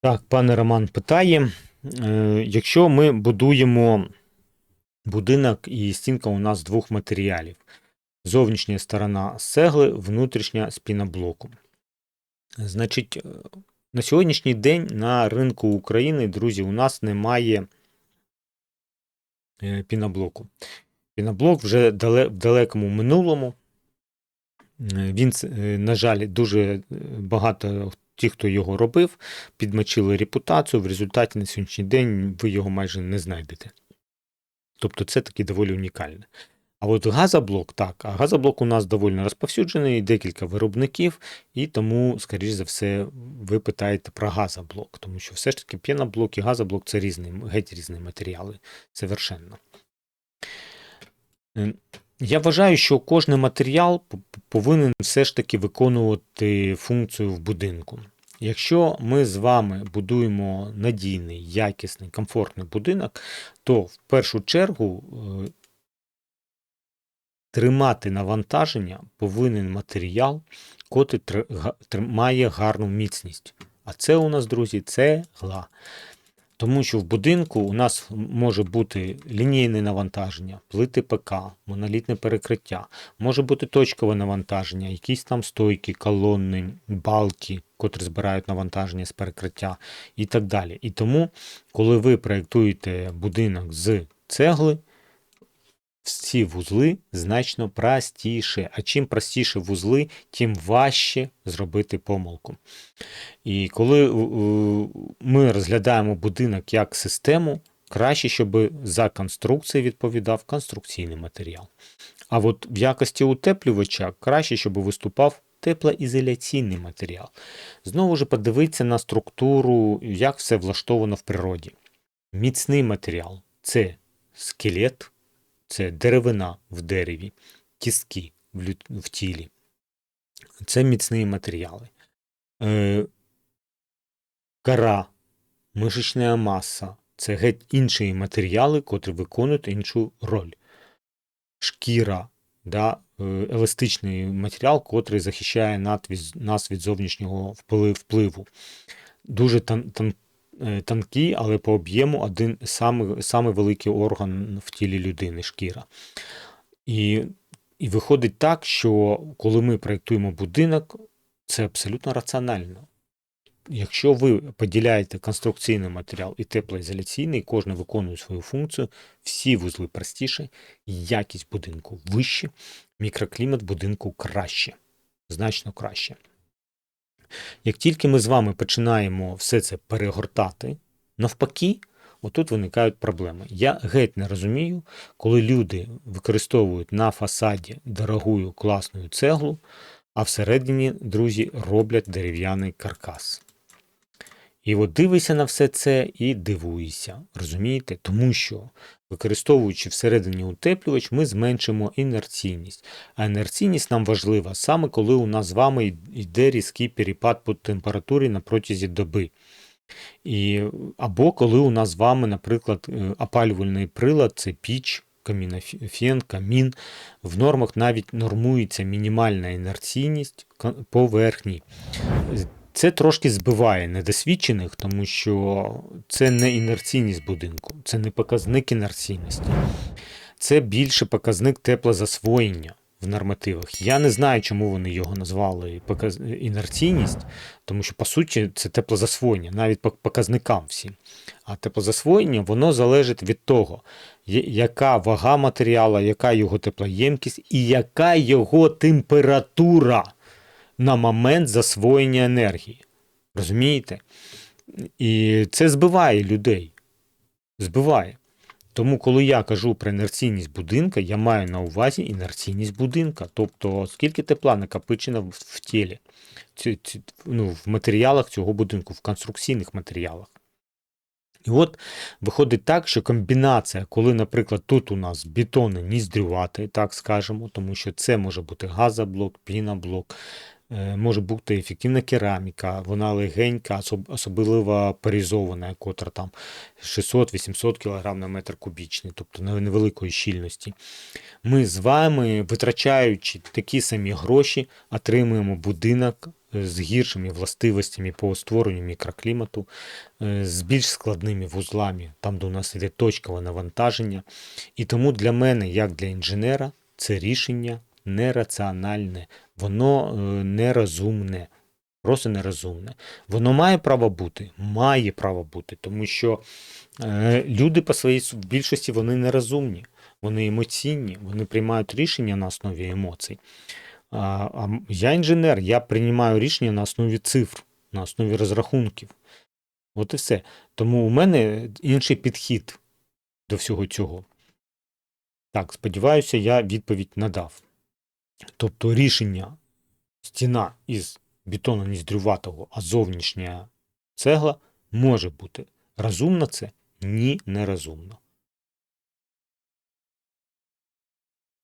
Так, пане Роман питає: е, якщо ми будуємо будинок і стінка у нас двох матеріалів: зовнішня сторона з внутрішня з піноблоку. Значить, е, на сьогоднішній день на ринку України, друзі, у нас немає е, піноблоку. Піноблок вже в далекому минулому. Він, на жаль, дуже багато ті, хто його робив, підмочили репутацію. В результаті на сьогоднішній день ви його майже не знайдете. Тобто це таки доволі унікальне. А от газоблок, так, а газоблок у нас доволі розповсюджений, декілька виробників, і тому, скоріш за все, ви питаєте про газоблок, тому що все ж таки піноблок і газоблок це різні, геть різні матеріали, совершенно. Е, Я вважаю, що кожен матеріал повинен все ж таки виконувати функцію в будинку. Якщо ми з вами будуємо надійний, якісний, комфортний будинок, то в першу чергу е, тримати навантаження повинен матеріал, котрий тр- має гарну міцність. А це у нас, друзі, цегла. Тому що в будинку у нас може бути лінійне навантаження, плити ПК, монолітне перекриття, може бути точкове навантаження, якісь там стойки, колонни, балки, котрі збирають навантаження з перекриття і так далі. І тому, коли ви проєктуєте будинок з цегли, всі вузли значно простіше. А чим простіше вузли, тим важче зробити помилку. І коли е, ми розглядаємо будинок як систему, краще, щоб за конструкцію відповідав конструкційний матеріал. А от в якості утеплювача краще, щоб виступав теплоізоляційний матеріал. Знову ж подивитися на структуру, як все влаштовано в природі. Міцний матеріал це скелет, це деревина в дереві, кістки в, в тілі. Це міцні матеріали. Е, кора, мишечна маса це геть інші матеріали, котрі виконують іншу роль. Шкіра, да, е, еластичний матеріал, котрий захищає нас від зовнішнього впливу. Дуже тон, тон, е, тонкий, але по об'єму один самий, великий орган в тілі людини шкіра. І, і виходить так, що коли ми проєктуємо будинок, це абсолютно раціонально. Якщо ви поділяєте конструкційний матеріал і теплоізоляційний, кожен виконує свою функцію, всі вузли простіше, якість будинку вище, мікроклімат будинку краще, значно краще. Як тільки ми з вами починаємо все це перегортати, навпаки, отут виникають проблеми. Я геть не розумію, коли люди використовують на фасаді дорогую класну цеглу, а всередині, друзі, роблять дерев'яний каркас. І от дивишся на все це і дивуєшся, розумієте? Тому що, використовуючи всередині утеплювач, ми зменшимо інерційність. А інерційність нам важлива саме коли у нас з вами йде різкий перепад по температурі на протязі доби. І, або коли у нас з вами, наприклад, е, опалювальний прилад це піч, камінофен, камін. В нормах навіть нормується мінімальна інерційність поверхні. Це трошки збиває недосвідчених, тому що це не інерційність будинку, це не показник інерційності. Це більше показник теплозасвоєння в нормативах. Я не знаю, чому вони його назвали інерційність, тому що, по суті, це теплозасвоєння, навіть по показникам всім. А теплозасвоєння воно залежить від того, яка вага матеріалу, яка його теплоємкість і яка його температура на момент засвоєння енергії. Розумієте? І це збиває людей. Збиває. Тому, коли я кажу про інерційність будинка, я маю на увазі інерційність будинка. Тобто, скільки тепла накопичено в, тілі, ну, в матеріалах цього будинку, в конструкційних матеріалах. І от виходить так, що комбінація, коли, наприклад, тут у нас бетони ніздрювати, так скажемо, тому що це може бути газоблок, піноблок, може бути ефективна кераміка, вона легенька, особливо порізована, котра там 600-800 кг на метр кубічний, тобто невеликої щільності. Ми з вами, витрачаючи такі самі гроші, отримуємо будинок е, з гіршими властивостями по створенню мікроклімату, е, з більш складними вузлами, там, де у нас йде точкове навантаження. І тому для мене, як для інженера, це рішення нераціональне, воно е, нерозумне. Просто нерозумне. Воно має право бути, має право бути, тому що е, люди по своїй більшості вони нерозумні, вони емоційні, вони приймають рішення на основі емоцій. А, я інженер, я приймаю рішення на основі цифр, на основі розрахунків. От і все. Тому у мене інший підхід до всього цього. Так, сподіваюся, я відповідь надав. Тобто рішення стіна із бетону ніздрюватого, а зовнішня цегла може бути. Розумно це? Ні, нерозумно.